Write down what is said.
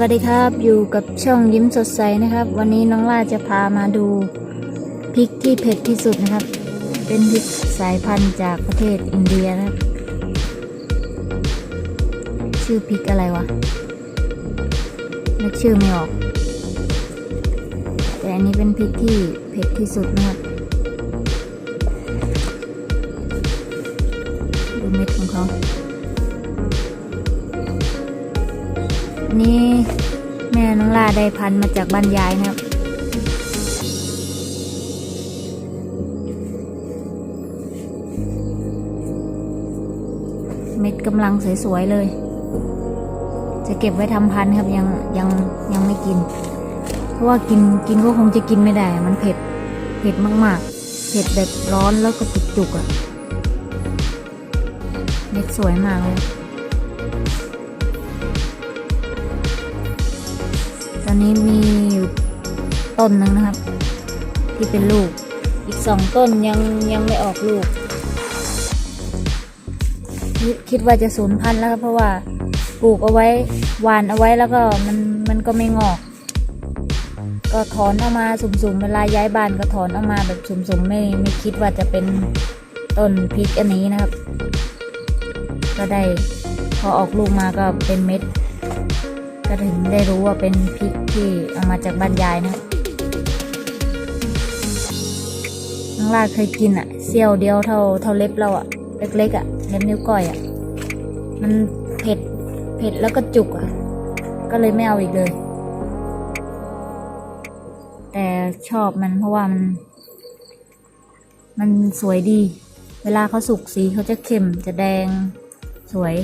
วัสดีครับอยู่กับช่องยิ้มสดใสนะครับ วันนี้น้องล่าจะพามาดูพริกที่เผ็ดที่สุดนะครับ เป็นพริกสายพันธุ์จากประเทศอินเดียนะครับ ชื่อพริกอะไรวะนึกชื่อไม่ออก แต่อันนี้เป็นพริกที่เผ็ดที่สุดนะครับดูเม็ดของเขา นี้แม่น้องลาได้พันมาจากบ้านยายนะครับ เม็ดกำลังสวยๆเลย จะเก็บไว้ทำพันครับยังยังยังไม่กิน เพราะว่ากินกินก็คงจะกินไม่ได้ มันเผ็ดเผ็ดมากๆ เผ็ดแบบร้อนแล้วก็จุกๆอะ่ะ เม็ดสวยมากเลย นนี้มีอยู่ต้นหนึ่งนะครับ ที่เป็นลูก อีกสองต้นยังยังไม่ออกลูกคิดคิดว่าจะสูญพันธุ์แล้วครับเพราะว่าปลูกเอาไว้หวานเอาไว้แล้วก็มันมันก็ไม่งอก ก็ถอนออกมาสุ่มๆเวลาย้ายบ้านก็ถอนออกมาแบบสุ่มๆไม่ไม่คิดว่าจะเป็นต้นพริกอันนี้นะครับ ก็ได้พอออกลูกมาก็เป็นเม็ด ก็ถึงได้รู้ว่าเป็นพริกที่เอามาจากบ้านยายนะน้องลาดเคยกินอะเสี้ยวเดียวเท่าเท่าเล็บเราอะเล็กๆอะเล็บนิ้วก้อยอะมันเผ็ดเผ็ดแล้วก็จุกอะก็เลยไม่เอาอีกเลย แต่ชอบมันเพราะว่ามัน มันสวยดี เวลาเขาสุกสีเขาจะเข้มจะแดงสวย